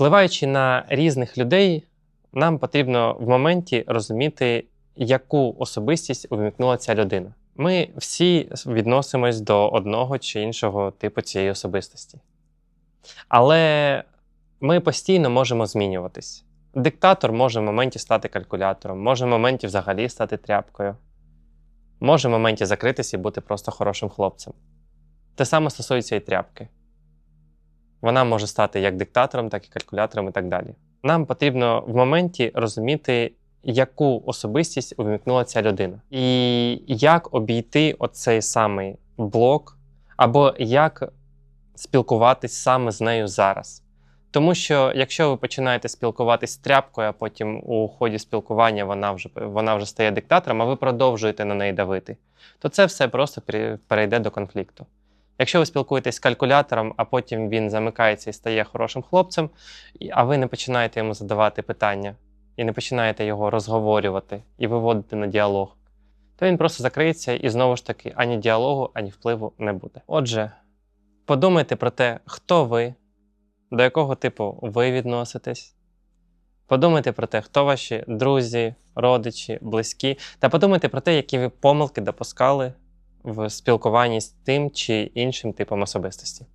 Впливаючи на різних людей, нам потрібно в моменті розуміти, яку особистість увімкнула ця людина. Ми всі відносимось до одного чи іншого типу цієї особистості. Але ми постійно можемо змінюватись. Диктатор може в моменті стати калькулятором, може в моменті взагалі стати тряпкою, може в моменті закритися і бути просто хорошим хлопцем. Те саме стосується і тряпки. Вона може стати як диктатором, так і калькулятором і так далі. Нам потрібно в моменті розуміти, яку особистість увімкнула ця людина, і як обійти оцей самий блок, або як спілкуватись саме з нею зараз. Тому що якщо ви починаєте спілкуватись з тряпкою, а потім у ході спілкування вона вже, вона вже стає диктатором, а ви продовжуєте на неї давити, то це все просто перейде до конфлікту. Якщо ви спілкуєтесь з калькулятором, а потім він замикається і стає хорошим хлопцем, а ви не починаєте йому задавати питання і не починаєте його розговорювати і виводити на діалог, то він просто закриється і знову ж таки ані діалогу, ані впливу не буде. Отже, подумайте про те, хто ви, до якого типу ви відноситесь. Подумайте про те, хто ваші друзі, родичі, близькі, та подумайте про те, які ви помилки допускали в спілкуванні з тим чи іншим типом особистості.